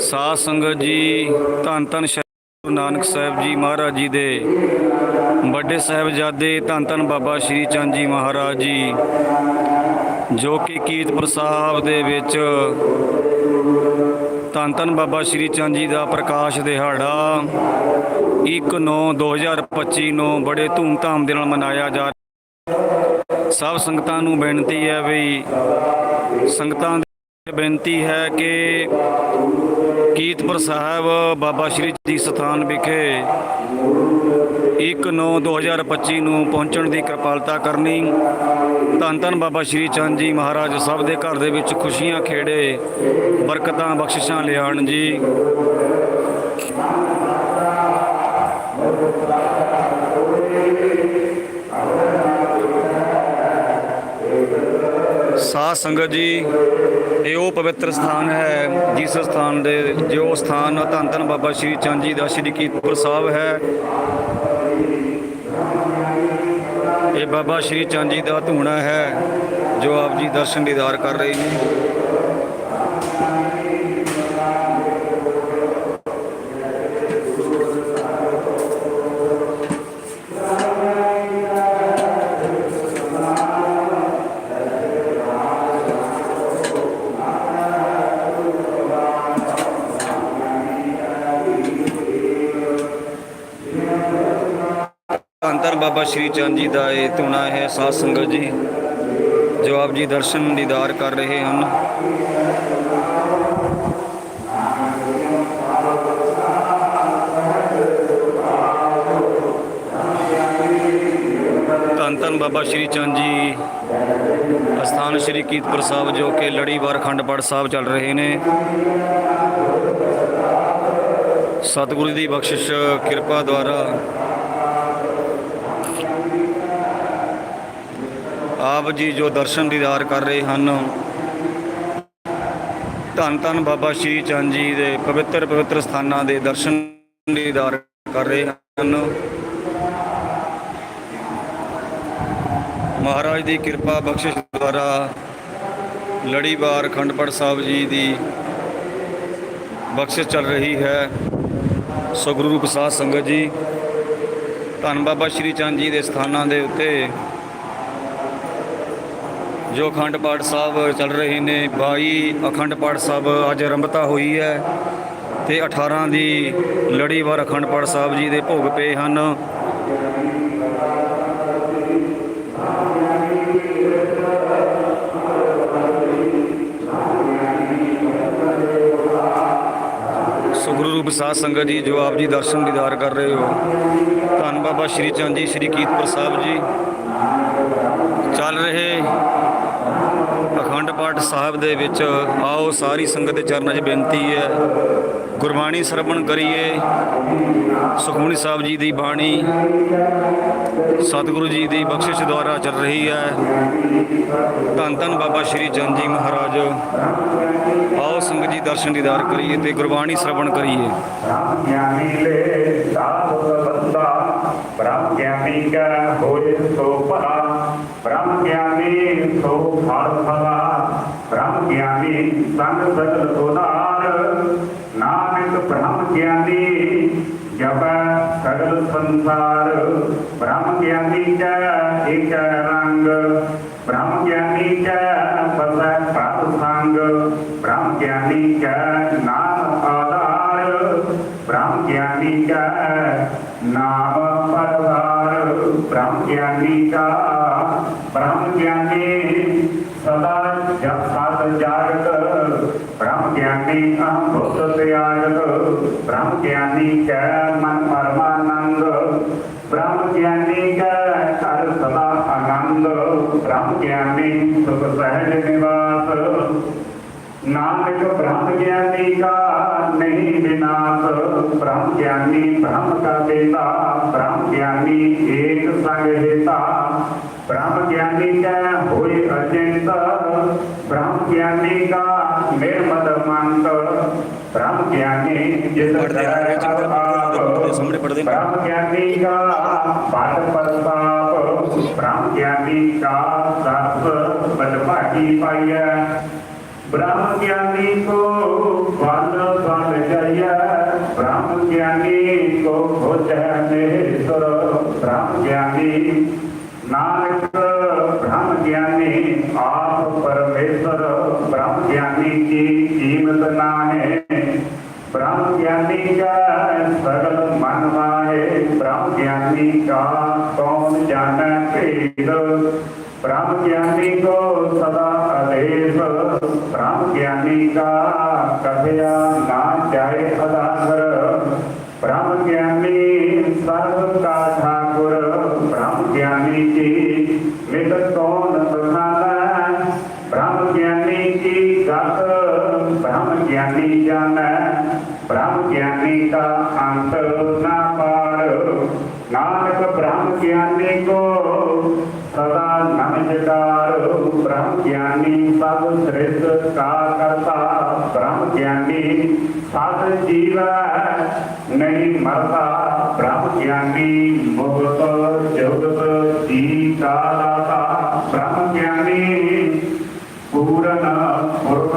ਸਾਧ ਸੰਗਤ ਜੀ, ਧੰਨ ਧੰਨ ਗੁਰੂ ਨਾਨਕ ਸਾਹਿਬ ਜੀ ਮਹਾਰਾਜ ਜੀ ਦੇ ਵੱਡੇ ਸਾਹਿਬਜ਼ਾਦੇ, ਧੰਨ ਧੰਨ ਬਾਬਾ ਸ਼੍ਰੀ ਚੰਦ ਜੀ ਮਹਾਰਾਜ ਜੀ, ਜੋ ਕਿ ਕੀਰਤਪੁਰ ਸਾਹਿਬ ਦੇ ਵਿੱਚ ਧੰਨ ਧੰਨ ਬਾਬਾ ਸ਼੍ਰੀ ਚੰਦ ਜੀ ਦਾ ਪ੍ਰਕਾਸ਼ ਦਿਹਾੜਾ 1/9/2025 ਨੂੰ ਬੜੇ ਧੂਮ-ਧਾਮ ਦੇ ਨਾਲ ਮਨਾਇਆ ਜਾ ਰਿਹਾ। ਸਭ ਸੰਗਤਾਂ ਨੂੰ ਬੇਨਤੀ ਹੈ ਵੀ ਸੰਗਤਾਂ ਬੇਨਤੀ ਹੈ ਕਿ ਕੀਰਤਪੁਰ ਸਾਹਿਬ ਬਾਬਾ ਸ਼੍ਰੀ ਜੀ ਸਥਾਨ ਵਿਖੇ 1/9/2025 ਨੂੰ ਪਹੁੰਚਣ ਦੀ ਕਿਰਪਾਲਤਾ ਕਰਨੀ। ਧੰਨ ਧੰਨ ਬਾਬਾ ਸ਼੍ਰੀ ਚੰਦ ਜੀ ਮਹਾਰਾਜ ਸਭ ਦੇ ਘਰ ਦੇ ਵਿੱਚ ਖੁਸ਼ੀਆਂ ਖੇੜੇ, ਬਰਕਤਾਂ, ਬਖਸ਼ਿਸ਼ਾਂ ਲਿਆਣ ਜੀ। ਸਾਧ ਸੰਗਤ ਜੀ, ਇਹ ਉਹ ਪਵਿੱਤਰ ਸਥਾਨ ਹੈ, ਜਿਸ ਸਥਾਨ ਦੇ, ਜੋ ਸਥਾਨ ਧੰਨ ਧੰਨ ਬਾਬਾ ਸ਼੍ਰੀ ਚੰਦ ਜੀ ਦਾ ਸ਼੍ਰੀ ਕੀਰਤਪੁਰ ਸਾਹਿਬ ਹੈ। ਇਹ ਬਾਬਾ ਸ਼੍ਰੀ ਚੰਦ ਜੀ ਦਾ ਧੂਣਾ ਹੈ, ਜੋ ਆਪ ਜੀ ਦਰਸ਼ਨ ਦੀਦਾਰ ਕਰ ਰਹੇ ਨੇ। ਬਾਬਾ ਸ਼੍ਰੀ ਚੰਦ ਜੀ ਦਾ ਇਹ ਧੂਣਾ ਹੈ, ਸਾਧ ਸੰਗਤ ਜੀ, ਜੋ ਆਪ ਜੀ ਦਰਸ਼ਨ ਦੀਦਾਰ ਕਰ ਰਹੇ ਹਨ। ਧੰਨ ਧੰਨ ਬਾਬਾ ਸ਼੍ਰੀ ਚੰਦ ਜੀ। ਅਸਥਾਨ ਸ਼੍ਰੀ ਕੀਰਤਪੁਰ ਸਾਹਿਬ, ਜੋ ਕਿ ਲੜੀਵਾਰ ਖੰਡ ਪਾਠ ਸਾਹਿਬ ਚੱਲ ਰਹੇ ਨੇ। ਸਤਿਗੁਰੂ ਦੀ ਬਖਸ਼ਿਸ਼ ਕਿਰਪਾ ਦੁਆਰਾ ਆਪ ਜੀ ਜੋ ਦਰਸ਼ਨ ਦੀਦਾਰ ਕਰ ਰਹੇ ਹਨ, ਧੰਨ ਧੰਨ ਬਾਬਾ ਸ਼੍ਰੀ ਚੰਦ ਜੀ ਦੇ ਪਵਿੱਤਰ ਪਵਿੱਤਰ ਸਥਾਨਾਂ ਦੇ ਦਰਸ਼ਨ ਦੀਦਾਰ ਕਰ ਰਹੇ ਹਨ। ਮਹਾਰਾਜ ਦੀ ਕਿਰਪਾ ਬਖਸ਼ਿਸ਼ ਦੁਆਰਾ ਲੜੀਵਾਰ ਅਖੰਡਪੜ ਸਾਹਿਬ ਜੀ ਦੀ ਬਖਸ਼ਿਸ਼ ਚੱਲ ਰਹੀ ਹੈ। ਸੋ ਗੁਰੂ ਰੂਪ ਸੰਗਤ ਜੀ, ਧੰਨ ਬਾਬਾ ਸ਼੍ਰੀ ਚੰਦ ਜੀ ਦੇ ਸਥਾਨਾਂ ਦੇ ਉੱਤੇ ਜੋ ਅਖੰਡ ਪਾਠ ਸਾਹਿਬ ਚੱਲ ਰਹੇ ਨੇ 22 ਅਖੰਡ ਪਾਠ ਸਾਹਿਬ ਅੱਜ ਆਰੰਭਤਾ ਹੋਈ ਹੈ ਤੇ 18 ਦੀ ਲੜੀਵਾਰ ਅਖੰਡ ਪਾਠ ਸਾਹਿਬ ਜੀ ਦੇ ਭੋਗ ਪਏ ਹਨ। ਸੋ ਗੁਰੂ ਰੂਪ ਸਾਧ ਸੰਗਤ ਜੀ, ਜੋ ਆਪ ਜੀ ਦਰਸ਼ਨ ਦੀਦਾਰ ਕਰ ਰਹੇ ਹੋ, ਧੰਨ ਬਾਬਾ ਸ਼੍ਰੀ ਚੰਦ ਜੀ, ਸ਼੍ਰੀ ਕੀਰਤਪੁਰ ਸਾਹਿਬ ਜੀ। ਚੱਲ ਰਹੇ ਪਾਠ ਸਾਹਿਬ ਦੇ ਵਿੱਚ ਆਓ, ਸਾਰੀ ਸੰਗਤ ਦੇ ਚਰਨਾਂ 'ਚ ਬੇਨਤੀ ਹੈ। ਗੁਰਬਾਣੀ ਸਰਵਣ ਕਰੀਏ। ਸੁਖਮਨੀ ਸਾਹਿਬ ਜੀ ਦੀ ਬਾਣੀ, ਸਤਿਗੁਰੂ ਜੀ ਦੀ ਬਖਸ਼ਿਸ਼ ਦੁਆਰਾ ਚੱਲ ਰਹੀ ਹੈ। ਧੰਨ ਧੰਨ ਬਾਬਾ ਸ਼੍ਰੀ ਚੰਦ ਜੀ ਮਹਾਰਾਜ। ਆਓ, ਸੰਗਤ ਜੀ ਦਰਸ਼ਨ ਦੀਦਾਰ ਕਰੀਏ ਤੇ ਗੁਰਬਾਣੀ ਸਰਵਣ ਕਰੀਏ। ਬ੍ਰਹਮ ਗਿਆਨੀ ਕਾ ਹੋਏ ਸੋ ਭਲਾ, ਬ੍ਰਹਮ ਗਿਆਨੀ ਸੋ ਫਲ ਫਲਾ, ਬ੍ਰਹਮ ਗਿਆਨੀ ਸੰਗ ਸਗਲ ਸੁਨਾਰ, ਨਾਨਕ ਬ੍ਰਹਮ ਗਿਆਨੀ ਜਪ ਸਗਲ ਸੰਸਾਰ, ਬ੍ਰਹਮ ਗਿਆਨੀ ਕਾ ਏਕ ਰੰਗ, ਬ੍ਰਹਮ ਗਿਆਨੀ ਕਾ ਪਸੈ ਪ੍ਰਭ ਸੰਗ, ਬ੍ਰਹਮ ਗਿਆਨੀ ਕਾ ਨਾਮ ਆਧਾਰ, ਬ੍ਰਹਮ ਗਿਆਨੀ ਕਾ ਨਾਮ ਪਰਵਾਰ ਬ੍ਰਹਮ ਗਿਆਨੀ ਕਾ ਬ੍ਰਹਮ ਗਿਆਨੀ ਸਦਾ ਜਪ ਸਤ ਜਾਗਤ ਬ੍ਰਹਮ ਗਿਆਨੀ ਅਹੰ ਭੂਤ ਤਿਆਗਤ ਬ੍ਰਹਮ ਗਿਆਨੀ ਕੈ ਮਨ ਪਰਮਾਨੰਦ ਬ੍ਰਹਮ ਗਿਆਨੀ ਕੈ ਹਰ ਸਦਾ ਆਨੰਦ ਬ੍ਰਹਮ ਗਿਆਨੀ ਸੁਖ ਸਹਿਜ ਨਿਵਾਸ ਨਾਨਕ ਬ੍ਰਹਮ ਗਿਆਨੀ ਕਾ ਨਹੀਂ ਵਿਨਾਸ਼ ਬ੍ਰਹਮ ਗਿਆਨੀ ਬ੍ਰਹਮ ਕਾ ਬੇਤਾ ਬ੍ਰਹਮ ਗਿਆਨੀ ਏਕ ਸੰਗ ਹਿਤਾ। ਬ੍ਰਹਮ ਗਿਆਨੀ ਕੈ ਹੋਏ ਅਚਿੰਤ ਬ੍ਰਹਮ ਗਿਆਨੀ ਕਾ ਨਿਰਮਲ ਮੰਤ। ਬ੍ਰਹਮ ਗਿਆਨੀ ਜਿਸ ਪੜ੍ਹਦੇ ਆ ਰਹੇ ਚੰਗਾ ਪੜ੍ਹਦੇ ਆ, ਸਾਹਮਣੇ ਪੜ੍ਹਦੇ ਨੇ। ਬ੍ਰਹਮ ਗਿਆਨੀ ਕਾ ਬਾਤ ਪ੍ਰਤਾਪ ਬ੍ਰਹਮ ਗਿਆਨੀ ਕਾ ਸਤ ਬਲ ਭਾਗੀ ਪਾਈਐ। ब्रह्म ज्ञानी को बल बल जय ब्रह्म ज्ञानी को खोज महेश्वर ब्रह्म ज्ञानी नानक ब्रह्म ज्ञानी आप परमेश्वर ब्रह्म ज्ञानी की कीमत ना है ब्रह्म ज्ञानी का सगल मन माहे ब्रह्म ज्ञानी का कौन जाने भेद ब्रह्म ज्ञानी को सदा आदेश ब्रह्म ज्ञानी का कथया ना जाए अदागर ब्रह्म ज्ञानी सर्व का ठाकुर ब्रह्म ज्ञानी की मित कौन बखाना ब्रह्म ज्ञानी की गत ब्रह्म ज्ञानी जाने ब्रह्म ज्ञानी का अंत न पार नानक ब्रह्म ज्ञानी ਕਾ ਕਰਤਾ, ਬ੍ਰਹਮ ਗਿਆਨੀ ਸਤ ਜੀਵੈ, ਨਹੀਂ ਮਰਦਾ ਬ੍ਰਹਮ ਗਿਆਨੀ ਮੁਕਤ ਜਗਤ ਜੀ ਕਾ ਬ੍ਰਹਮ ਗਿਆਨੀ ਪੂਰਨ ਪੁਰਖ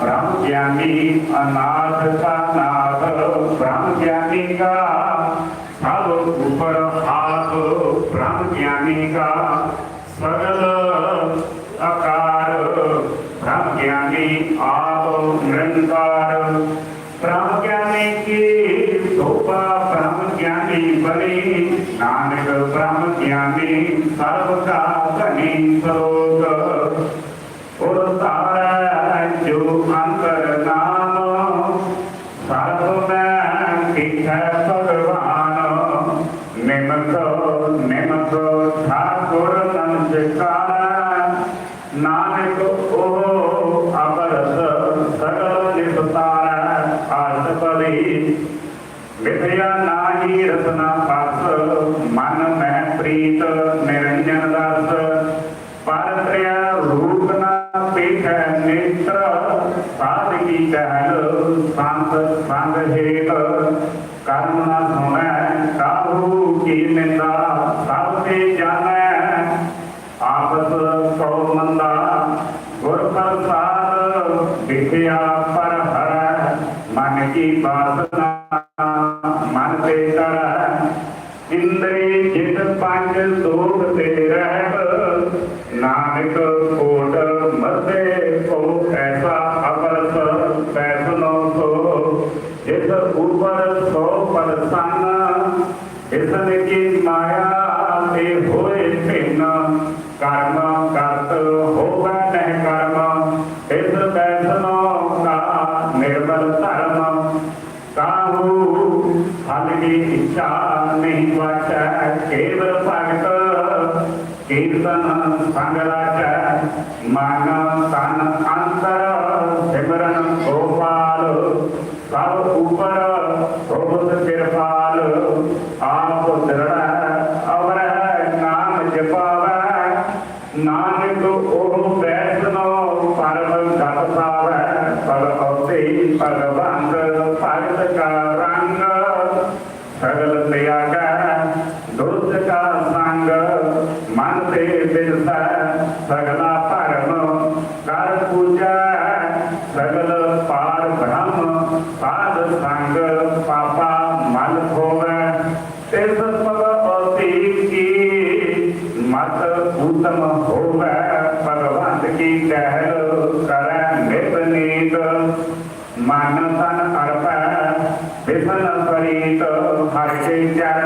ਬ੍ਰਹਮ ਗਿਆਨੀ ਅਨਾਥ ਕਾ ਨਾਥ ਬ੍ਰਹਮ ਗਿਆਨੀ ਕਾ ਸਭ ਉਪਰ ਆਪ ਬ੍ਰਹਮ ਗਿਆਨੀ ਕਾ Amém. Fala. ਵੇਤਰ ਇੰਦਰੀ ਚਿਤ ਪੰਜ ਦੋਗ ਤੇ ਰਹਿਤ ਨਾਨਕ ਕੋਟ ਮੱਦੇ ਕੋ ਐਸਾ ਅਵਰਤ ਫੈਸਲੋ ਸੋ, ਜਿਸ ਉਪਰ ਸੋ ਪਰਸਨ ਇਸ ਕੀ ਸਭ ਉਪਰ ਪ੍ਰਭੂ ਕਿਰਪਾਲ ਆਪ ਸਰਣਾ ਅਵਰ ਨਾਮ ਜਪਾਵੇ ਨਾਨਕ ਕੀ ਕਹਿਲ ਕਰੈ ਬਿਪਨੀਤ? ਮਨ ਤਨ ਅਰਪੈ ਬਿਪਨ ਪਰੀਤ ਹਰਿ ਚਰਨ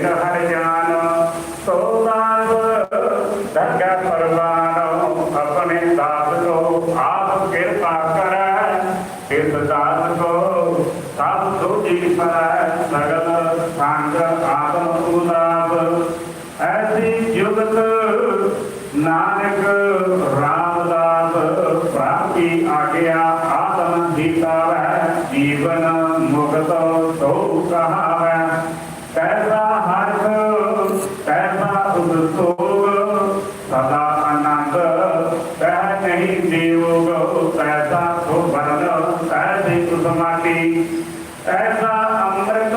Peter ਐਸਾ ਅੰਮ੍ਰਿਤ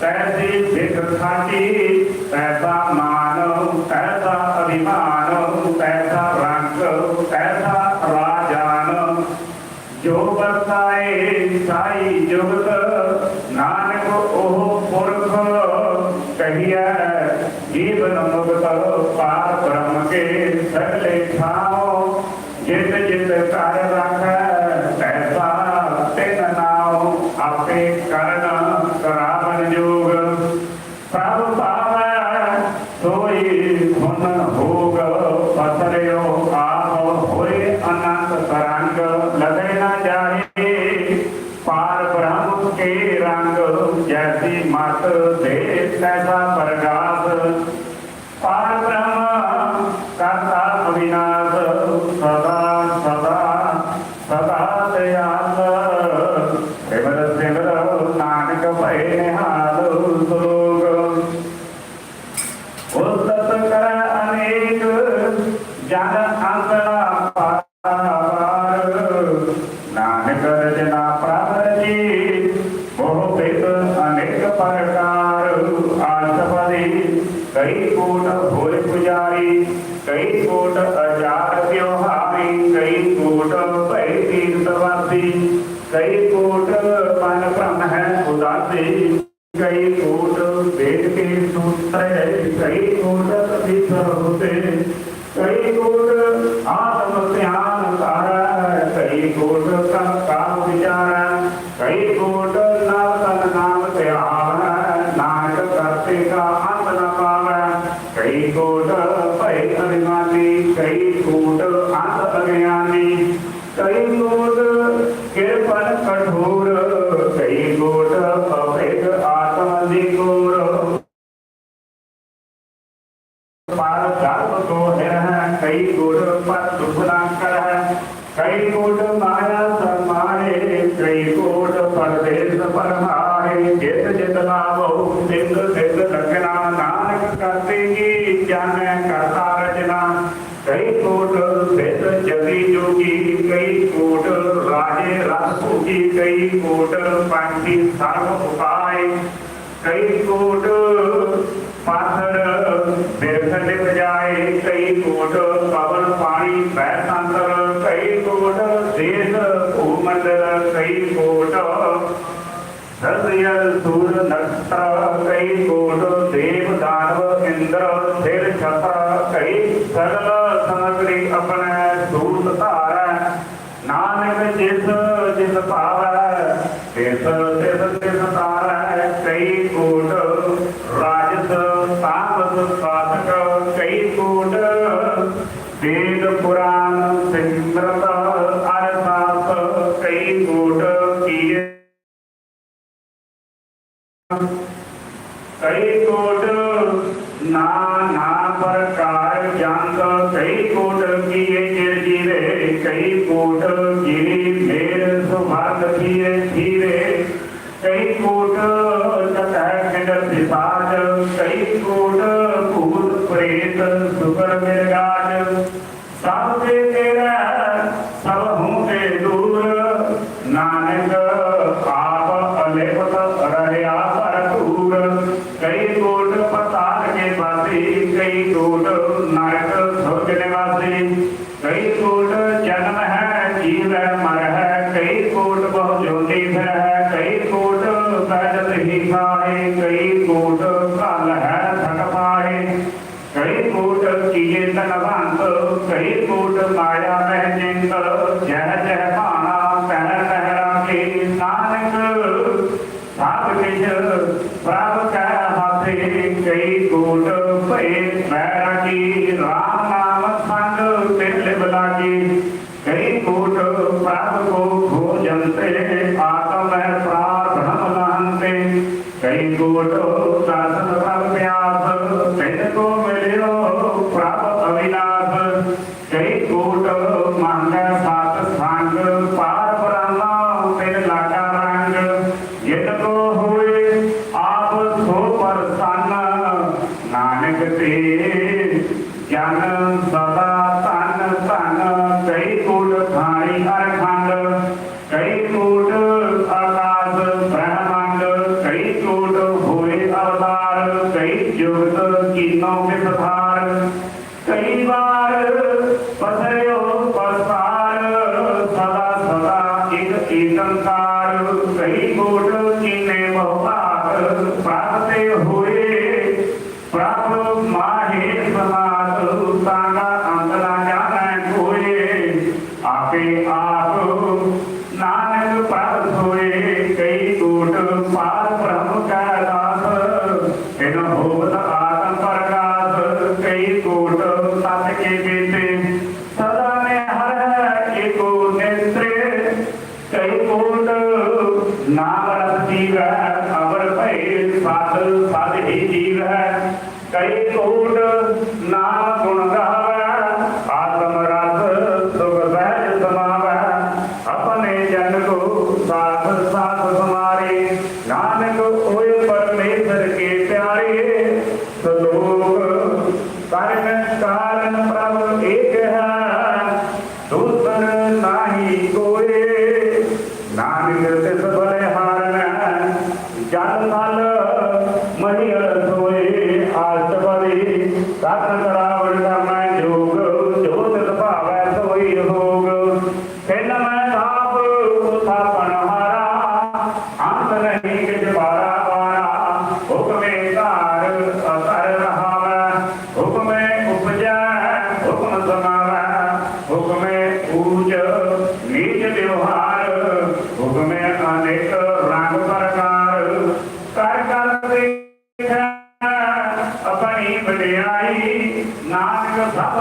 ਤੈਸੀ ਬਿਖ ਖਾਂਦੀ ਤੈਸਾ ਮਾਨ ਤੈਸਾ ਅਭਿਮਾਨ ਤੈਸਾ ਰੰਗ ਤੈਸਾ ਰਾਜਾਨ। ਜੋ ਬਰਸਾਏ ਸਾਈ ਜੁਗਤ ਕਈ ਕੋਟ ਸਵਾਲ ਗਰਭ ਕੋ ਹੈ ਕਈ ਗੁੜ ਪਰ ਦੁਖ ਨਾ ਕਰਹਿ, ਕਈ ਗੁੜ ਮਾਇਆ ਸਮਾਰੇ ਕਈ ਗੁੜ ਪਰਦੇਸ ਪਰਹਾਰੇ ਜਿਤ ਜਿਤ ਲਾਵੋ ਸਿੰਘ ਸਿੱਧ ਲਗਣਾ ਨਾਨਕ ਕਰਤੇ ਕੀ ਜਾਣੈ ਕਰਤਾ ਰਜਨਾ ਕਈ ਕੋਟ ਸਿੱਧ ਜਗੀ ਜੋਗੀ, ਕਈ ਕੋਟ ਰਾਜੇ ਰਸ ਭੋਗੀ, ਕਈ ਕੋਟ ਪੰਛੀ ਸਰਬ ਉਪਾਏ। ਕਈ ਕੋਟ ਤਿਥ ਲਿਖ ਜਾਏ ਕਈ ਕੋਟ ਪਵਨ ਪਾਣੀ ਬੈ ਸੰਤਰ, ਕਈ ਕੋਟ ਦੇਸ ਭੂਮੰਡਲ, ਕਈ ਕੋਟ ਸਰਦਿਆਲ ਸੂਰ ਨਕਤਰ ਕਈ ਕੋਟ ਦੇਵ ਦਾਨਵ ਇੰਦਰ, ਸਿਰ ਛਤਰ, ਕਈ ਸਰਲ ਕੋਟ ਗਿਰੀ ਮੇਰ ਸੁਭਾਗ ਕੀਏ ਧੀਰੇ। ਕਈ ਕੋਟ ਕਥਾ ਖੰਡ ਸਿਪਾਜ ਕਈ ਕੋਟ ਭੂਤ ਪ੍ਰੇਤ ਸੁਕਰ ਮਿਰਗਾਜ ਸਭ ਤੇ ਤੇਰਾ ਭਗਵੰਤ ਕਹੀ ਕੂਟ ਮਾਇਆ ਮਹਿ ਜਿੰਤ ਜਹ ਜਹ Hagete Yanam Bhava para para provocar அப்படிங்கிறத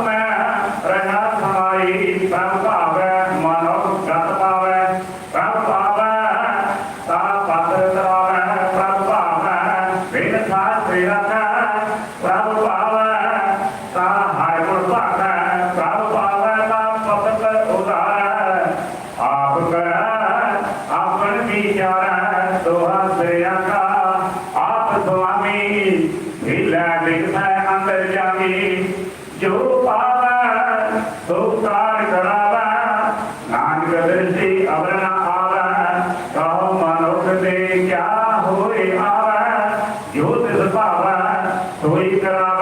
ਮੈਂ ਰਹਿਣਾ ਸਮਾਈ ਪ੍ਰਭ ਭਾਵੇ So we got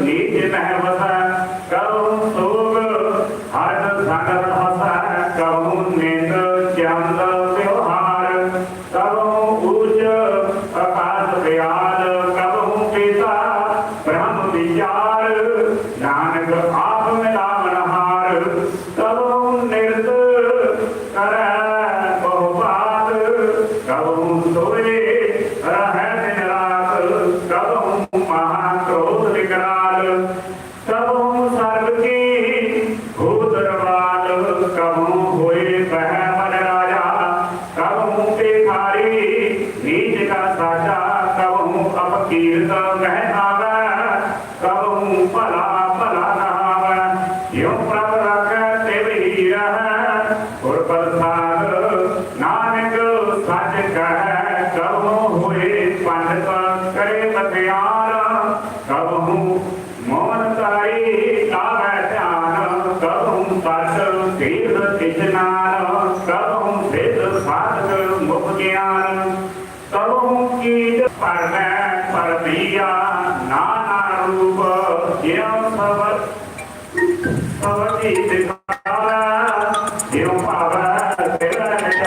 ਪੂਜ ਨੀਚ ਨਹਿ ਵਸੈ ਕਹੂੰ ਸੋਗ ਹਰ ਸੰਗਤ ਹਸੈ ਕਹੂੰ ਨਿੰਦ ਚੰਦ ਵਿਵਹਾਰ ਕਹੂੰ ਉੱਚ ਆਕਾਸ਼ ਵਿਆਲ ਕਹੂੰ ਪਿਤਾ ਬ੍ਰਹਮ ਵਿਚਾਰ ਨਾਨਕ ਆਪ ਮਿਲਾਵਨ ਹਾਰ ਕਹੂੰ ਨਿਰਦ ਕਰੈ ਬਹੁ ਬਾਤ ਕਹੂੰ ਸੋਏ ਰਹਿ ਦਿਨ ਰਾਤ ਕਹੂੰ ਮਹਾ ਕ੍ਰੋਧ ਵਿਕਰਾਲ ਕਹੂੰ ਸਰਬ ਕੀ ਭੂਤ ਰਵਾਲ ਕਹੂੰ ਹੋਏ ਬਹਿ ਮਨ ਰਾਜਾ ਕਹੂੰ ਭਿਖਾਰੀ ਨੀਚ ਕਾ ਸਾਜਾ ਕਹੂੰ ਅਪਕੀਰਤ